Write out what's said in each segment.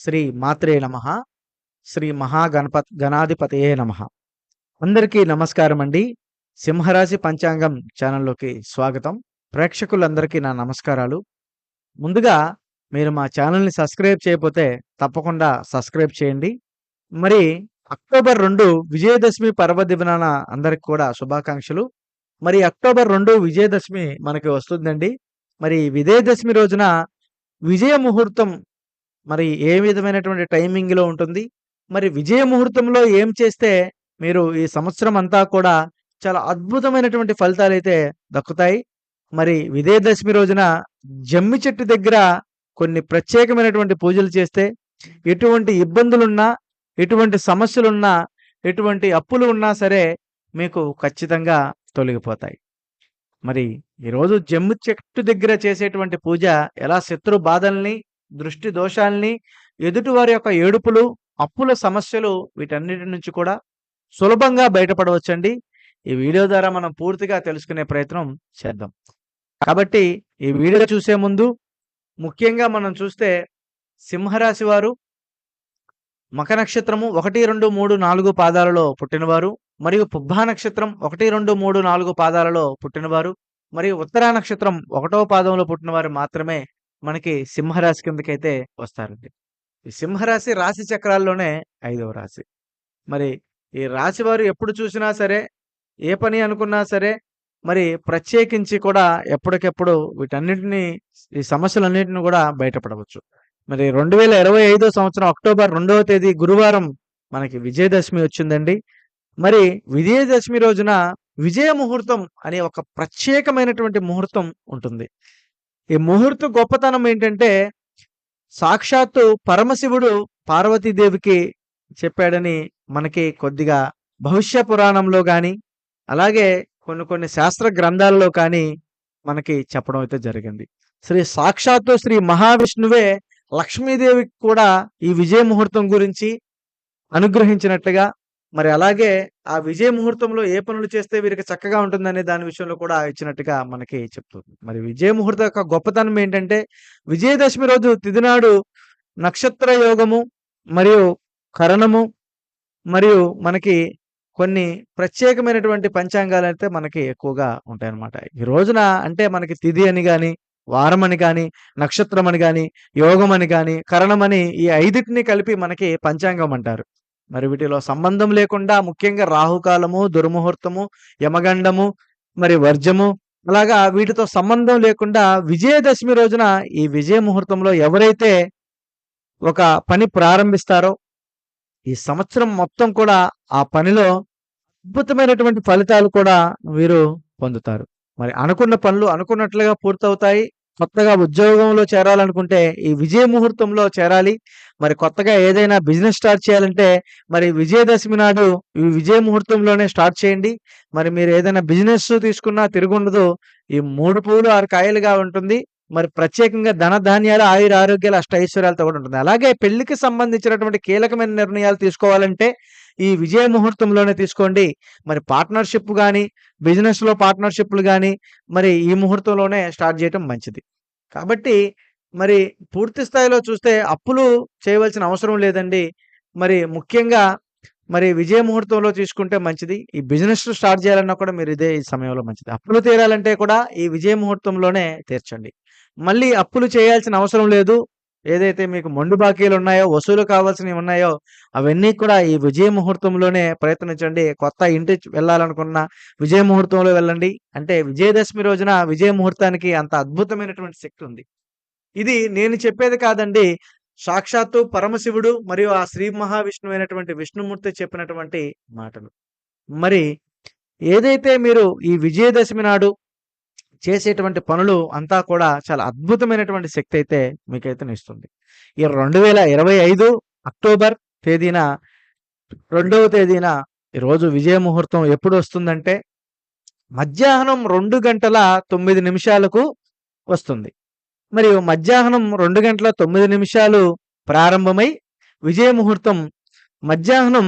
శ్రీ మాత్రే నమ. శ్రీ మహాగణపత్ గణాధిపతయే నమ. అందరికీ నమస్కారం అండి సింహరాశి పంచాంగం ఛానల్లోకి స్వాగతం. ప్రేక్షకులందరికీ నా నమస్కారాలు. ముందుగా మీరు మా ఛానల్ని సబ్స్క్రైబ్ చేయకపోతే తప్పకుండా సబ్స్క్రైబ్ చేయండి. మరి అక్టోబర్ రెండు విజయదశమి పర్వదినాన అందరికి కూడా శుభాకాంక్షలు. మరి అక్టోబర్ రెండు విజయదశమి మనకి వస్తుందండి. మరి విజయదశమి రోజున విజయ ముహూర్తం మరి ఏ విధమైనటువంటి టైమింగ్లో ఉంటుంది? మరి విజయ ముహూర్తంలో ఏం చేస్తే మీరు ఈ సంవత్సరం అంతా కూడా చాలా అద్భుతమైనటువంటి ఫలితాలు అయితే దక్కుతాయి? మరి విజయదశమి రోజున జమ్మి చెట్టు దగ్గర కొన్ని ప్రత్యేకమైనటువంటి పూజలు చేస్తే ఎటువంటి ఇబ్బందులున్నా ఎటువంటి సమస్యలున్నా ఎటువంటి అప్పులు ఉన్నా సరే మీకు ఖచ్చితంగా తొలగిపోతాయి. మరి ఈరోజు జమ్మి చెట్టు దగ్గర చేసేటువంటి పూజ ఎలా శత్రు బాధల్ని దృష్టి దోషాల్ని ఎదుటివారి యొక్క ఏడుపులు అప్పుల సమస్యలు వీటన్నిటి నుంచి కూడా సులభంగా బయటపడవచ్చండి. ఈ వీడియో ద్వారా మనం పూర్తిగా తెలుసుకునే ప్రయత్నం చేద్దాం. కాబట్టి ఈ వీడియో చూసే ముందు ముఖ్యంగా మనం చూస్తే సింహరాశి వారు మక నక్షత్రము ఒకటి రెండు మూడు నాలుగు పాదాలలో పుట్టినవారు మరియు పుబ్బా నక్షత్రం ఒకటి రెండు మూడు నాలుగు పాదాలలో పుట్టినవారు మరియు ఉత్తరా నక్షత్రం ఒకటో పాదంలో పుట్టినవారు మాత్రమే మనకి సింహరాశి కిందకైతే వస్తారండి. ఈ సింహరాశి రాశి చక్రాల్లోనే ఐదవ రాశి. మరి ఈ రాశి వారు ఎప్పుడు చూసినా సరే ఏ పని అనుకున్నా సరే మరి ప్రత్యేకించి కూడా ఎప్పటికెప్పుడు వీటన్నిటిని ఈ సమస్యలన్నిటిని కూడా బయటపడవచ్చు. మరి రెండు వేల ఇరవై ఐదో సంవత్సరం అక్టోబర్ రెండవ తేదీ గురువారం మనకి విజయదశమి వచ్చిందండి. మరి విజయదశమి రోజున విజయ ముహూర్తం అనే ఒక ప్రత్యేకమైనటువంటి ముహూర్తం ఉంటుంది. ఈ ముహూర్త గొప్పతనం ఏంటంటే సాక్షాత్తు పరమశివుడు పార్వతీదేవికి చెప్పాడని మనకి కొద్దిగా భవిష్య పురాణంలో కానీ అలాగే కొన్ని కొన్ని శాస్త్ర గ్రంథాలలో కానీ మనకి చెప్పడం అయితే జరిగింది. శ్రీ సాక్షాత్తు శ్రీ మహావిష్ణువే లక్ష్మీదేవికి కూడా ఈ విజయ ముహూర్తం గురించి అనుగ్రహించినట్టుగా మరి అలాగే ఆ విజయ ముహూర్తంలో ఏ పనులు చేస్తే వీరికి చక్కగా ఉంటుందనే దాని విషయంలో కూడా ఇచ్చినట్టుగా మనకి చెప్తుంది. మరి విజయ ముహూర్తం యొక్క గొప్పతనం ఏంటంటే విజయదశమి రోజు తిదినాడు నక్షత్ర యోగము మరియు కరణము మరియు మనకి కొన్ని ప్రత్యేకమైనటువంటి పంచాంగాలు అయితే మనకి ఎక్కువగా ఉంటాయన్నమాట. ఈ రోజున అంటే మనకి తిథి అని కానీ వారం అని కానీ నక్షత్రం అని కానీ యోగం అని కానీ కరణం అని ఈ ఐదుటిని కలిపి మనకి పంచాంగం అంటారు. మరి వీటిలో సంబంధం లేకుండా ముఖ్యంగా రాహుకాలము దుర్ముహూర్తము యమగండము మరి వర్జము అలాగా వీటితో సంబంధం లేకుండా విజయదశమి రోజున ఈ విజయ ముహూర్తంలో ఎవరైతే ఒక పని ప్రారంభిస్తారో ఈ సంవత్సరం మొత్తం కూడా ఆ పనిలో అద్భుతమైనటువంటి ఫలితాలు కూడా వీరు పొందుతారు. మరి అనుకున్న పనులు అనుకున్నట్లుగా పూర్తవుతాయి. కొత్తగా ఉద్యోగంలో చేరాలనుకుంటే ఈ విజయ ముహూర్తంలో చేరాలి. మరి కొత్తగా ఏదైనా బిజినెస్ స్టార్ట్ చేయాలంటే మరి విజయదశమి నాడు ఈ విజయ ముహూర్తంలోనే స్టార్ట్ చేయండి. మరి మీరు ఏదైనా బిజినెస్ తీసుకున్నా తిరుగుండదు. ఈ మూడు పూలు ఆరు కాయలుగా ఉంటుంది. మరి ప్రత్యేకంగా ధన ధాన్యాలు ఆయుర ఆరోగ్యాలు అష్ట ఐశ్వర్యాలతో కూడా ఉంటుంది. అలాగే పెళ్ళికి సంబంధించినటువంటి కీలకమైన నిర్ణయాలు తీసుకోవాలంటే ఈ విజయ ముహూర్తంలోనే తీసుకోండి. మరి పార్ట్నర్షిప్ కానీ బిజినెస్లో పార్ట్నర్షిప్లు కానీ మరి ఈ ముహూర్తంలోనే స్టార్ట్ చేయటం మంచిది. కాబట్టి మరి పూర్తి స్థాయిలో చూస్తే అప్పులు చేయవలసిన అవసరం లేదండి. మరి ముఖ్యంగా మరి విజయ ముహూర్తంలో తీసుకుంటే మంచిది. ఈ బిజినెస్ స్టార్ట్ చేయాలన్నా కూడా మీరు ఇదే ఈ సమయంలో మంచిది. అప్పులు తీరాలంటే కూడా ఈ విజయ ముహూర్తంలోనే తీర్చండి. మళ్ళీ అప్పులు చేయాల్సిన అవసరం లేదు. ఏదైతే మీకు మొండు బాకీలు ఉన్నాయో వసూలు కావాల్సినవి ఉన్నాయో అవన్నీ కూడా ఈ విజయ ముహూర్తంలోనే ప్రయత్నించండి. కొత్త ఇంటి వెళ్ళాలనుకున్న విజయ ముహూర్తంలో వెళ్ళండి. అంటే విజయదశమి రోజున విజయ ముహూర్తానికి అంత అద్భుతమైనటువంటి శక్తి ఉంది. ఇది నేను చెప్పేది కాదండి. సాక్షాత్తు పరమశివుడు మరియు ఆ శ్రీ మహావిష్ణువు అయినటువంటి విష్ణుమూర్తి చెప్పినటువంటి మాటలు. మరి ఏదైతే మీరు ఈ విజయదశమి నాడు చేసేటువంటి పనులు అంతా కూడా చాలా అద్భుతమైనటువంటి శక్తి అయితే మీకైతే ఇస్తుంది ఈ రెండు వేల ఇరవై ఐదు అక్టోబర్ తేదీన రెండవ తేదీన ఈరోజు విజయ ముహూర్తం ఎప్పుడు వస్తుందంటే మధ్యాహ్నం రెండు గంటల తొమ్మిది నిమిషాలకు వస్తుంది. మరియు మధ్యాహ్నం రెండు గంటల తొమ్మిది నిమిషాలు ప్రారంభమై విజయ ముహూర్తం మధ్యాహ్నం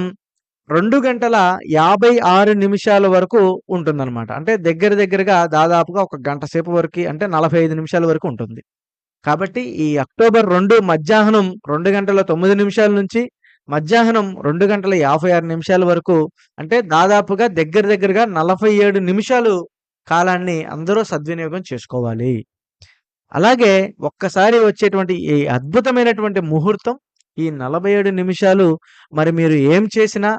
రెండు గంటల యాభై ఆరు నిమిషాల వరకు ఉంటుందన్నమాట. అంటే దగ్గర దగ్గరగా దాదాపుగా ఒక గంట సేపు వరకు అంటే నలభై ఐదు నిమిషాల వరకు ఉంటుంది. కాబట్టి ఈ అక్టోబర్ రెండు మధ్యాహ్నం రెండు గంటల తొమ్మిది నిమిషాల నుంచి మధ్యాహ్నం రెండు గంటల యాభై ఆరు నిమిషాల వరకు అంటే దాదాపుగా దగ్గర దగ్గరగా నలభై ఏడు నిమిషాలు కాలాన్ని అందరూ సద్వినియోగం చేసుకోవాలి. అలాగే ఒక్కసారి వచ్చేటువంటి ఈ అద్భుతమైనటువంటి ముహూర్తం ఈ నలభై ఏడు నిమిషాలు మరి మీరు ఏం చేసినా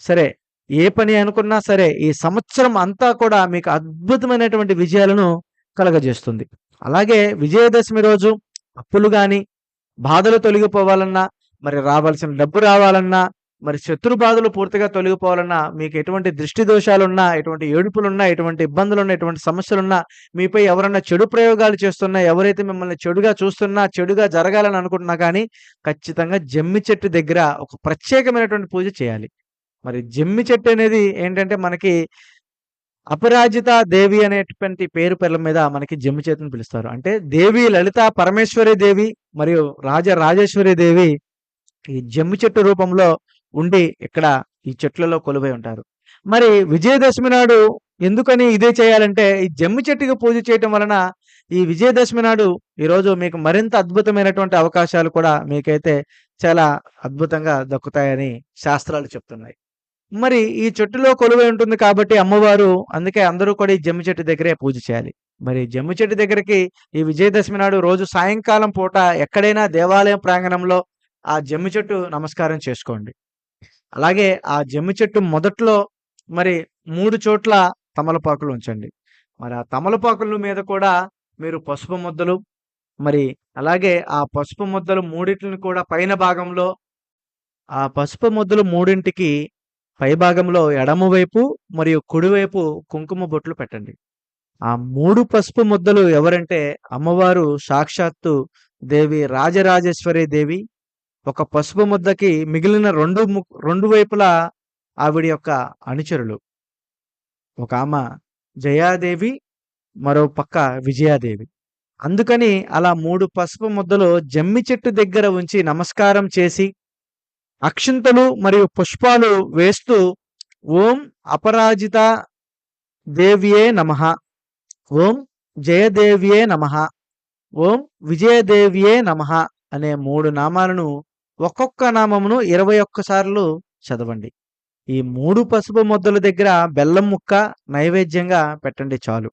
సరే ఏ పని అనుకున్నా సరే ఈ సంవత్సరం అంతా కూడా మీకు అద్భుతమైనటువంటి విజయాలను కలగజేస్తుంది. అలాగే విజయదశమి రోజు అప్పులు కానీ బాధలు తొలగిపోవాలన్నా మరి రావాల్సిన డబ్బు రావాలన్నా మరి శత్రు బాధలు పూర్తిగా తొలగిపోవాలన్నా మీకు ఎటువంటి దృష్టి దోషాలున్నా ఎటువంటి ఏడుపులున్నా ఎటువంటి ఇబ్బందులున్నా ఎటువంటి సమస్యలున్నా మీపై ఎవరన్నా చెడు ప్రయోగాలు చేస్తున్నా ఎవరైతే మిమ్మల్ని చెడుగా చూస్తున్నా చెడుగా జరగాలని అనుకుంటున్నా కానీ ఖచ్చితంగా జమ్మి చెట్టు దగ్గర ఒక ప్రత్యేకమైనటువంటి పూజ చేయాలి. మరి జమ్మి చెట్టు అనేది ఏంటంటే మనకి అపరాజిత దేవి అనేటువంటి పేరు పేర్ల మీద మనకి జమ్మి చేతిని పిలుస్తారు. అంటే దేవి లలిత పరమేశ్వరి దేవి మరియు రాజ రాజేశ్వరి దేవి ఈ జమ్మి చెట్టు రూపంలో ఉండి ఇక్కడ ఈ చెట్లలో కొలువై ఉంటారు. మరి విజయదశమి నాడు ఎందుకని ఇదే చేయాలంటే ఈ జమ్మి చెట్టుకి పూజ చేయటం వలన ఈ విజయదశమి నాడు ఈరోజు మీకు మరింత అద్భుతమైనటువంటి అవకాశాలు కూడా మీకైతే చాలా అద్భుతంగా దక్కుతాయని శాస్త్రాలు చెప్తున్నాయి. మరి ఈ చెట్టులో కొలువై ఉంటుంది కాబట్టి అమ్మవారు అందుకే అందరూ కూడా ఈ జమ్మి చెట్టు దగ్గరే పూజ చేయాలి. మరి జమ్మి చెట్టు దగ్గరికి ఈ విజయదశమి నాడు రోజు సాయంకాలం పూట ఎక్కడైనా దేవాలయం ప్రాంగణంలో ఆ జమ్మి చెట్టు నమస్కారం చేసుకోండి. అలాగే ఆ జమ్మి చెట్టు మొదట్లో మరి మూడు చోట్ల తమలపాకులు ఉంచండి. మరి ఆ తమలపాకుల మీద కూడా మీరు పసుపు ముద్దలు మరి అలాగే ఆ పసుపు ముద్దలు మూడింటిని కూడా పైన భాగంలో ఆ పసుపు ముద్దలు మూడింటికి పై భాగంలో మరియు కుడివైపు కుంకుమ బొట్లు పెట్టండి. ఆ మూడు పసుపు ముద్దలు ఎవరంటే అమ్మవారు సాక్షాత్తు దేవి రాజరాజేశ్వరి దేవి. ఒక పసుపు ముద్దకి మిగిలిన రెండు ము- రెండు వైపులా ఆవిడ యొక్క అనుచరులు. ఒక ఆమె జయాదేవి మరో పక్క విజయాదేవి. అందుకని అలా మూడు పసుపు ముద్దలు జమ్మి చెట్టు దగ్గర ఉంచి నమస్కారం చేసి అక్షింతలు మరియు పుష్పాలు వేస్తూ ఓం అపరాజిత దేవ్యే నమః. ఓం జయదేవ్యే నమః. ఓం విజయదేవ్యే నమః అనే మూడు నామాలను ఒక్కొక్క నామమును ఇరవై ఒక్కసార్లు చదవండి. ఈ మూడు పసుపు ముద్దల దగ్గర బెల్లం ముక్క నైవేద్యంగా పెట్టండి చాలు.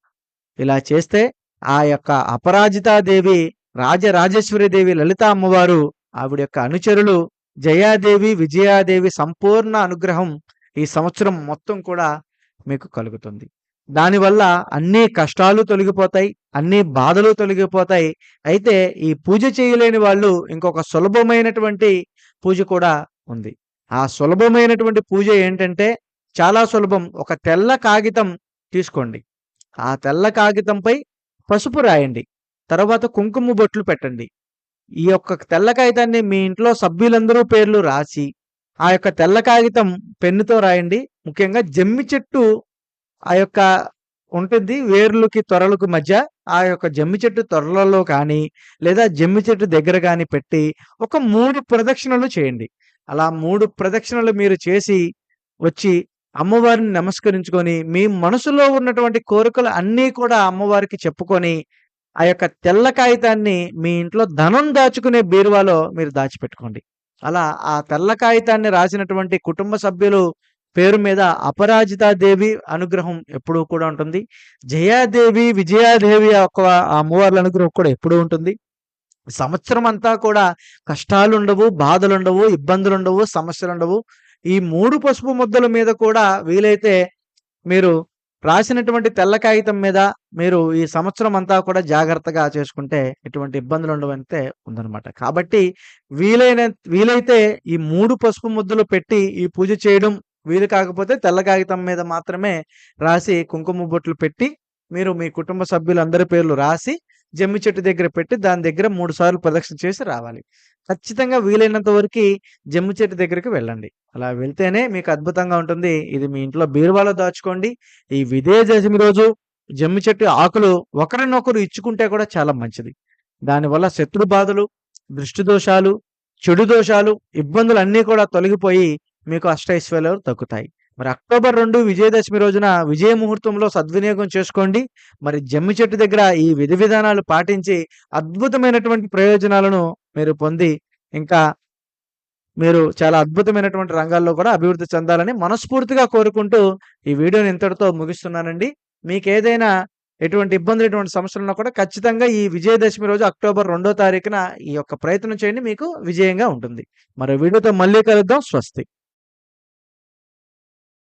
ఇలా చేస్తే ఆ యొక్క అపరాజితాదేవి రాజరాజేశ్వరి దేవి లలిత అమ్మవారు ఆవిడ యొక్క అనుచరులు జయాదేవి విజయాదేవి సంపూర్ణ అనుగ్రహం ఈ సంవత్సరం మొత్తం కూడా మీకు కలుగుతుంది. దానివల్ల అన్ని కష్టాలు తొలగిపోతాయి అన్ని బాధలు తొలగిపోతాయి. అయితే ఈ పూజ చేయలేని వాళ్ళు ఇంకొక సులభమైనటువంటి పూజ కూడా ఉంది. ఆ సులభమైనటువంటి పూజ ఏంటంటే చాలా సులభం. ఒక తెల్ల కాగితం తీసుకోండి. ఆ తెల్ల కాగితంపై పసుపు రాయండి. తర్వాత కుంకుమ బొట్లు పెట్టండి. ఈ యొక్క తెల్ల కాగితాన్ని మీ ఇంట్లో సభ్యులందరూ పేర్లు రాసి ఆ యొక్క తెల్ల కాగితం పెన్నుతో రాయండి. ముఖ్యంగా జమ్మి చెట్టు ఆ యొక్క ఉంటుంది వేర్లకి త్వరలకు మధ్య. ఆ యొక్క జమ్మి చెట్టు త్వరలలో కానీ లేదా జమ్మి చెట్టు దగ్గర కానీ పెట్టి ఒక మూడు ప్రదక్షిణలు చేయండి. అలా మూడు ప్రదక్షిణలు మీరు చేసి వచ్చి అమ్మవారిని నమస్కరించుకొని మీ మనసులో ఉన్నటువంటి కోరికలు అన్నీ కూడా అమ్మవారికి చెప్పుకొని ఆ యొక్క తెల్ల కాగితాన్ని మీ ఇంట్లో ధనం దాచుకునే బీరువాలో మీరు దాచిపెట్టుకోండి. అలా ఆ తెల్ల కాగితాన్ని రాసినటువంటి కుటుంబ సభ్యులు పేరు మీద అపరాజితాదేవి అనుగ్రహం ఎప్పుడూ కూడా ఉంటుంది. జయాదేవి విజయాదేవి యొక్క ఆ అమ్మవార్ల అనుగ్రహం కూడా ఎప్పుడూ ఉంటుంది. సంవత్సరం అంతా కూడా కష్టాలు ఉండవు బాధలు ఉండవు ఇబ్బందులు ఉండవు సమస్యలు ఉండవు ఈ మూడు పసుపు ముద్దల మీద కూడా వీలైతే మీరు రాసినటువంటి తెల్ల కాగితం మీద మీరు ఈ సంవత్సరం అంతా కూడా జాగ్రత్తగా చేసుకుంటే ఎటువంటి ఇబ్బందులు ఉండవంతే ఉందన్నమాట. కాబట్టి వీలైన వీలైతే ఈ మూడు పసుపు ముద్దలు పెట్టి ఈ పూజ చేయడం వీలు కాకపోతే తెల్ల కాగితం మీద మాత్రమే రాసి కుంకుమ బొట్లు పెట్టి మీరు మీ కుటుంబ సభ్యులందరి పేర్లు రాసి జమ్మి చెట్టు దగ్గర పెట్టి దాని దగ్గర మూడు సార్లు ప్రదక్షిణ చేసి రావాలి. ఖచ్చితంగా వీలైనంత వరకు జమ్మి చెట్టు దగ్గరికి వెళ్ళండి. అలా వెళ్తేనే మీకు అద్భుతంగా ఉంటుంది. ఇది మీ ఇంట్లో బీరువాలో దాచుకోండి. ఈ విజయదశమి రోజు జమ్మి చెట్టు ఆకులు ఒకరినొకరు ఇచ్చుకుంటే కూడా చాలా మంచిది. దానివల్ల శత్రు బాధలు దృష్టి దోషాలు చెడు దోషాలు ఇబ్బందులు అన్నీ కూడా తొలగిపోయి మీకు అష్టైశ్వర్యాలు తగ్గుతాయి. మరి అక్టోబర్ రెండు విజయదశమి రోజున విజయ ముహూర్తంలో సద్వినియోగం చేసుకోండి. మరి జమ్మి చెట్టు దగ్గర ఈ విధి విధానాలు పాటించి అద్భుతమైనటువంటి ప్రయోజనాలను మీరు పొంది ఇంకా మీరు చాలా అద్భుతమైనటువంటి రంగాల్లో కూడా అభివృద్ధి చెందాలని మనస్ఫూర్తిగా కోరుకుంటూ ఈ వీడియోని ఇంతటితో ముగిస్తున్నానండి. మీకు ఏదైనా ఎటువంటి ఇబ్బందులు ఎటువంటి సమస్యలున్నా కూడా ఖచ్చితంగా ఈ విజయదశమి రోజు అక్టోబర్ రెండో తారీఖున ఈ యొక్క ప్రయత్నం చేయండి. మీకు విజయంగా ఉంటుంది. మరో వీడియోతో మళ్ళీ కలుద్దాం. స్వస్తి.